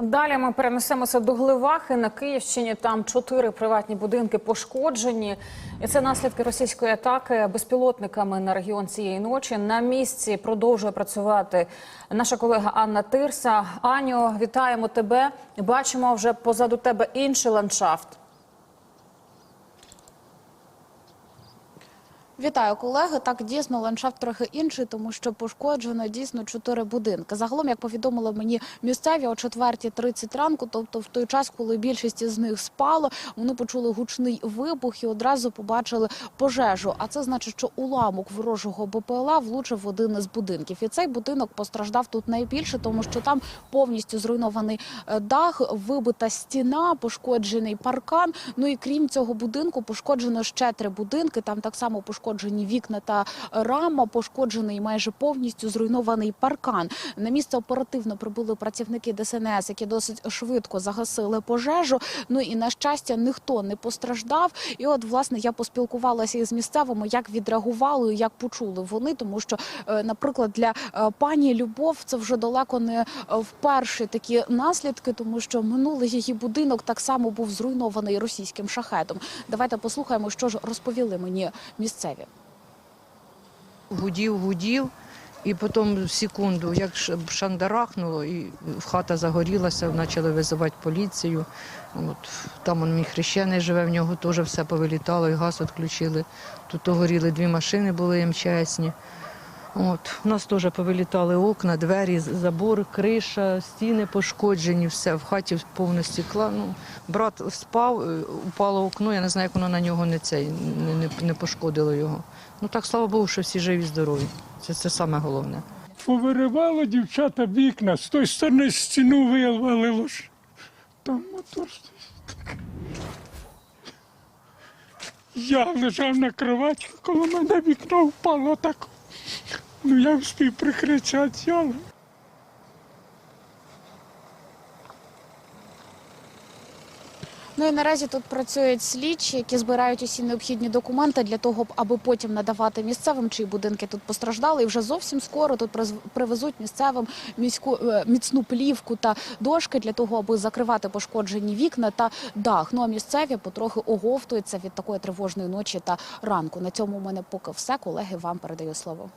Далі ми перенесемося до Гливахи на Київщині. Там чотири приватні будинки пошкоджені. І це наслідки російської атаки безпілотниками на регіон цієї ночі. На місці продовжує працювати наша колега Анна Тирса. Аню, вітаємо тебе. Бачимо вже позаду тебе інший ландшафт. Вітаю, колеги. Так дійсно ландшафт трохи інший, тому що пошкоджено дійсно чотири будинки. Загалом, як повідомили мені місцеві о 4.30 ранку, тобто в той час, коли більшість із них спало, вони почули гучний вибух і одразу побачили пожежу. А це значить, що уламок ворожого БПЛА влучив в один із будинків. І цей будинок постраждав тут найбільше, тому що там повністю зруйнований е, дах, вибита стіна, пошкоджений паркан. Ну і крім цього будинку, пошкоджено ще три будинки. Там так само пошкоджені вікна та рама, пошкоджений майже повністю зруйнований паркан. На місце оперативно прибули працівники ДСНС, які досить швидко загасили пожежу. Ну і на щастя, ніхто не постраждав. І от власне я поспілкувалася із місцевими, як відреагували, як почули вони, тому що, е, наприклад, для е, пані Любов це вже далеко не е, вперше такі наслідки, тому що минулий її будинок так само був зруйнований російським шахетом. Давайте послухаємо, що ж розповіли мені місцеві. Гудів, гудів, і потім секунду, як шандарахнуло, і хата загорілася, почали визивати поліцію. От, там он мій хрещений живе, в нього теж все повилітало, і газ відключили. Тут горіли дві машини, були МЧСні. От, у нас теж повилітали окна, двері, забор, криша, стіни пошкоджені, все. В хаті повне стекла. Ну, брат спав, е, упало окно, я не знаю, як воно на нього не, цей, не, не, не пошкодило його. Ну так, слава Богу, що всі живі, здорові. Це, це саме головне. Повиривало дівчата вікна, з тої сторони стіну вивалило. Там мотор. Я лежав на кроваті, коли мене вікно впало так. Ну я встиг прикричати, але Ну і наразі тут працюють слідчі, які збирають усі необхідні документи для того, аби потім надавати місцевим, чиї будинки тут постраждали. І вже зовсім скоро тут привезуть місцевим міську е, міцну плівку та дошки для того, аби закривати пошкоджені вікна та дах. Ну а місцеві потрохи оговтуються від такої тривожної ночі та ранку. На цьому у мене поки все. Колеги, вам передаю слово.